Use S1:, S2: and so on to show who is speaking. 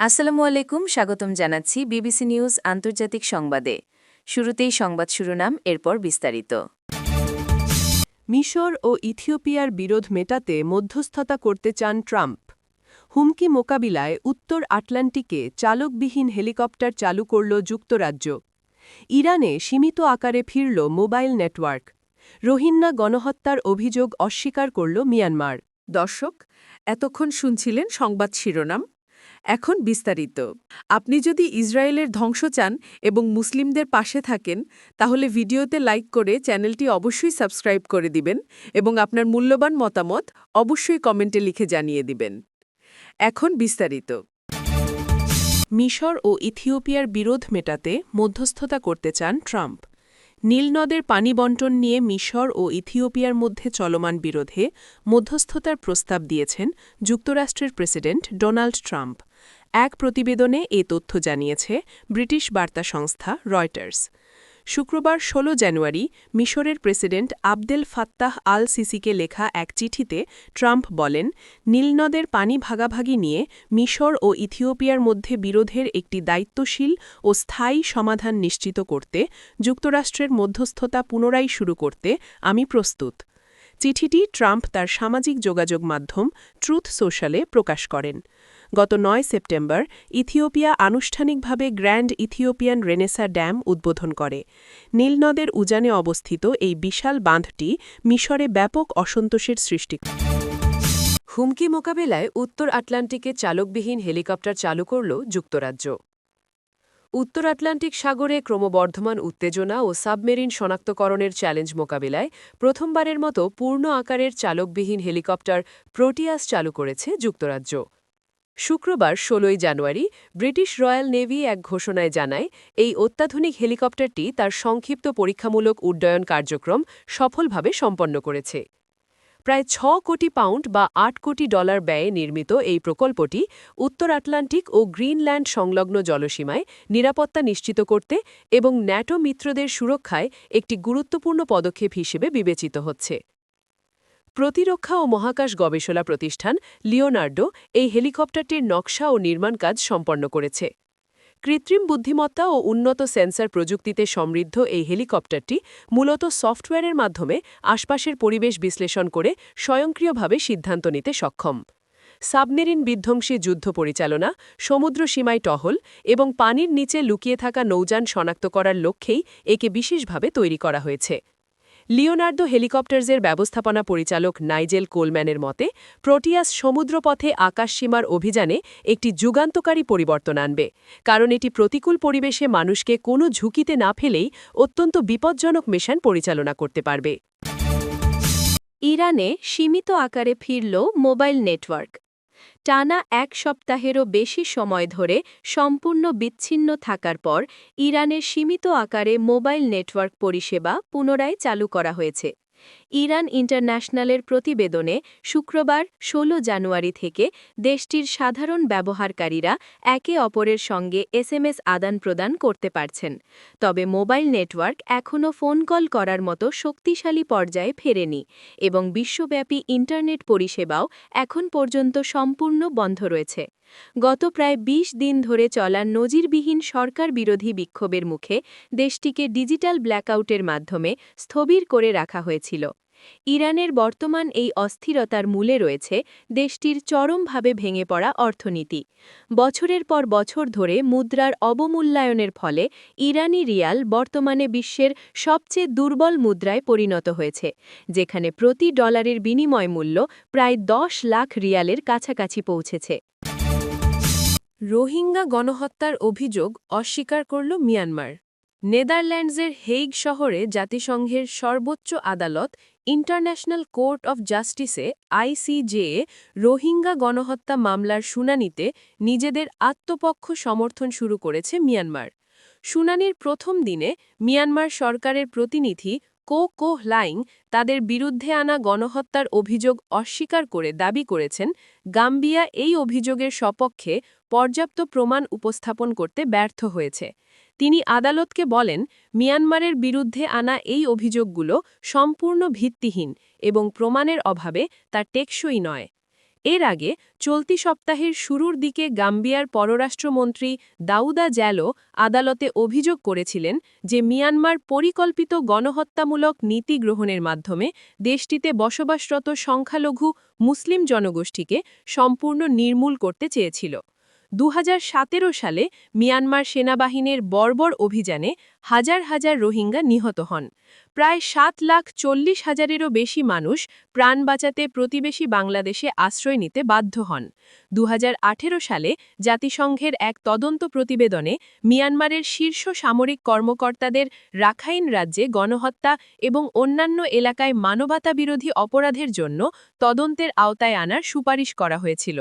S1: আসসালামু আলাইকুম, স্বাগতম জানাচ্ছি বিবিসি নিউজ আন্তর্জাতিক সংবাদে। শুরুতেই সংবাদ শিরোনাম, এরপর বিস্তারিত।
S2: মিশর ও ইথিওপিয়ার বিরোধ মেটাতে মধ্যস্থতা করতে চান ট্রাম্প। হুমকি মোকাবিলায় উত্তর আটলান্টিকে চালকবিহীন হেলিকপ্টার চালু করল যুক্তরাজ্য। ইরানে সীমিত আকারে ফিরল মোবাইল নেটওয়ার্ক। রোহিঙ্গা গণহত্যার অভিযোগ অস্বীকার করল মিয়ানমার।
S3: দর্শক, এতক্ষণ শুনছিলেন সংবাদ শিরোনাম। এখন বিস্তারিত। আপনি যদি ইসরায়েলের ধ্বংস চান এবং মুসলিমদের পাশে থাকেন, তাহলে ভিডিওতে লাইক করে চ্যানেলটি অবশ্যই সাবস্ক্রাইব করে দিবেন এবং আপনার মূল্যবান মতামত অবশ্যই কমেন্টে লিখে জানিয়ে দিবেন। এখন বিস্তারিত।
S2: মিশর ও ইথিওপিয়ার বিরোধ মেটাতে মধ্যস্থতা করতে চান ট্রাম্প। নীলনদের পানি বন্টন নিয়ে মিশর ও ইথিওপিয়ার মধ্যে চলমান বিরোধে মধ্যস্থতার প্রস্তাব দিয়েছেন যুক্তরাষ্ট্রের প্রেসিডেন্ট ডোনাল্ড ট্রাম্প। এক প্রতিবেদনে এ তথ্য জানিয়েছে ব্রিটিশ বার্তা সংস্থা রয়টার্স। শুক্রবার ১৬ জানুয়ারি মিশরের প্রেসিডেন্ট আবদেল ফাত্তাহ আল সিসিকে লেখা এক চিঠিতে ট্রাম্প বলেন নীলনদের পানি ভাগাভাগি নিয়ে মিশর ও ইথিওপিয়ার মধ্যে বিরোধের একটি দায়িত্বশীল ও স্থায়ী সমাধান নিশ্চিত করতে, যুক্তরাষ্ট্রের মধ্যস্থতা পুনরায় শুরু করতে আমি প্রস্তুত। চিঠিটি ট্রাম্প তার সামাজিক যোগাযোগ মাধ্যম ট্রুথ সোশ্যালে প্রকাশ করেন। গত নয় সেপ্টেম্বর ইথিওপিয়া আনুষ্ঠানিকভাবে গ্র্যান্ড ইথিওপিয়ান রেনেসা ড্যাম উদ্বোধন করে। নীলনদের উজানে অবস্থিত এই বিশাল বাঁধটি মিশরে ব্যাপক অসন্তোষের সৃষ্টি করে
S3: হুমকি মোকাবেলায় উত্তর আটলান্টিকে চালকবিহীন হেলিকপ্টার চালু করল যুক্তরাজ্য। উত্তর আটলান্টিক সাগরে ক্রমবর্ধমান উত্তেজনা ও সাবমেরিন শনাক্তকরণের চ্যালেঞ্জ মোকাবিলায় প্রথমবারের মতো পূর্ণ আকারের চালকবিহীন হেলিকপ্টার প্রোটিয়াস চালু করেছে যুক্তরাজ্য। শুক্রবার ১৬ই জানুয়ারি ব্রিটিশ রয়্যাল নেভি এক ঘোষণায় জানায়, এই অত্যাধুনিক হেলিকপ্টারটি তার সংক্ষিপ্ত পরীক্ষামূলক উড্ডয়ন কার্যক্রম সফলভাবে সম্পন্ন করেছে। প্রায় ছ কোটি পাউন্ড বা আট কোটি ডলার ব্যয়ে নির্মিত এই প্রকল্পটি উত্তর আটলান্টিক ও গ্রিনল্যান্ড সংলগ্ন জলসীমায় নিরাপত্তা নিশ্চিত করতে এবং ন্যাটো মিত্রদের সুরক্ষায় একটি গুরুত্বপূর্ণ পদক্ষেপ হিসেবে বিবেচিত হচ্ছে। প্রতিরক্ষা ও মহাকাশ গবেষণা প্রতিষ্ঠান লিওনার্ডো এই হেলিকপ্টারটির নকশা ও নির্মাণ কাজ সম্পন্ন করেছে। কৃত্রিম বুদ্ধিমত্তা ও উন্নত সেন্সর প্রযুক্তিতে সমৃদ্ধ এই হেলিকপ্টারটি মূলত সফটওয়্যারের মাধ্যমে আশপাশের পরিবেশ বিশ্লেষণ করে স্বয়ংক্রিয়ভাবে সিদ্ধান্ত নিতে সক্ষম। সাবমেরিন বিধ্বংসী যুদ্ধ পরিচালনা, সমুদ্র সীমায় টহল এবং পানির নিচে লুকিয়ে থাকা নৌযান শনাক্ত করার লক্ষ্যেই একে বিশেষভাবে তৈরি করা হয়েছে। লিওনার্দো হেলিকপ্টার্সের ব্যবস্থাপনা পরিচালক নাইজেল কোলম্যানের মতে, প্রোটিয়াস সমুদ্রপথে আকাশসীমার অভিযানে একটি যুগান্তকারী পরিবর্তন আনবে, কারণ এটি প্রতিকূল পরিবেশে মানুষকে কোনো ঝুঁকিতে না ফেলেই অত্যন্ত বিপজ্জনক মিশন পরিচালনা করতে পারবে।
S1: ইরানে সীমিত আকারে ফিরল মোবাইল নেটওয়ার্ক। টানা এক সপ্তাহেরও বেশি সময় ধরে সম্পূর্ণ বিচ্ছিন্ন থাকার পর ইরানের সীমিত আকারে মোবাইল নেটওয়ার্ক পরিষেবা পুনরায় চালু করা হয়েছে। ইরান ইন্টারন্যাশনালের প্রতিবেদনে শুক্রবার ১৬ জানুয়ারি থেকে দেশটির সাধারণ ব্যবহারকারীরা একে অপরের সঙ্গে এসএমএস আদান-প্রদান করতে পারছেন, তবে মোবাইল নেটওয়ার্ক এখনও ফোন কল করার মতো শক্তিশালী পর্যায়ে ফেরেনি এবং বিশ্বব্যাপী ইন্টারনেট পরিষেবাও এখন পর্যন্ত সম্পূর্ণ বন্ধ রয়েছে। গত প্রায় ২০ দিন ধরে চলা নজিরবিহীন সরকার বিরোধী বিক্ষোভের মুখে দেশটিকে ডিজিটাল ব্ল্যাকআউটের মাধ্যমে স্থবির করে রাখা হয়েছিল। ইরানের বর্তমান এই অস্থিরতার মূলে রয়েছে দেশটির চরমভাবে ভেঙে পড়া অর্থনীতি। বছরের পর বছর ধরে মুদ্রার অবমূল্যায়নের ফলে ইরানি রিয়াল বর্তমানে বিশ্বের সবচেয়ে দুর্বল মুদ্রায় পরিণত হয়েছে, যেখানে প্রতি ডলারের বিনিময় মূল্য প্রায় দশ লাখ রিয়ালের কাছাকাছি পৌঁছেছে। রোহিঙ্গা গণহত্যার অভিযোগ অস্বীকার করল মিয়ানমার। নেদারল্যান্ডসের হেইগ শহরে জাতিসংঘের সর্বোচ্চ আদালত ইন্টারন্যাশনাল কোর্ট অফ জাস্টিসে আইসিজে রোহিঙ্গা গণহত্যা মামলার শুনানিতে নিজেদের আত্মপক্ষ সমর্থন শুরু করেছে মিয়ানমার। শুনানির প্রথম দিনে মিয়ানমার সরকারের প্রতিনিধি কো কোহ লাইং তাদের বিরুদ্ধে আনা গণহত্যার অভিযোগ অস্বীকার করে দাবি করেছেন, গাম্বিয়া এই অভিযোগের সপক্ষে পর্যাপ্ত প্রমাণ উপস্থাপন করতে ব্যর্থ হয়েছে। তিনি আদালতকে বলেন, মিয়ানমারের বিরুদ্ধে আনা এই অভিযোগগুলো সম্পূর্ণ ভিত্তিহীন এবং প্রমাণের অভাবে তা টেকসই নয়।
S3: এর আগে চলতি সপ্তাহের শুরুর দিকে গাম্বিয়ার পররাষ্ট্রমন্ত্রী দাউদা জ্যালো আদালতে অভিযোগ করেছিলেন যে মিয়ানমার পরিকল্পিত গণহত্যামূলক নীতি গ্রহণের মাধ্যমে দেশটিতে বসবাসরত সংখ্যালঘু মুসলিম জনগোষ্ঠীকে সম্পূর্ণ নির্মূল করতে চেয়েছিল। দুহাজার সতেরো সালে মিয়ানমার সেনাবাহিনীর বর্বর অভিযানে হাজার হাজার রোহিঙ্গা নিহত হন। প্রায় সাত লাখ চল্লিশ হাজারেরও বেশি মানুষ প্রাণ বাঁচাতে প্রতিবেশী বাংলাদেশে আশ্রয় নিতে বাধ্য হন। দুহাজার আঠেরো সালে জাতিসংঘের এক তদন্ত প্রতিবেদনে মিয়ানমারের শীর্ষ সামরিক কর্মকর্তাদের রাখাইন রাজ্যে গণহত্যা এবং অন্যান্য এলাকায় মানবতাবিরোধী অপরাধের জন্য তদন্তের আওতায় আনার সুপারিশ করা হয়েছিল।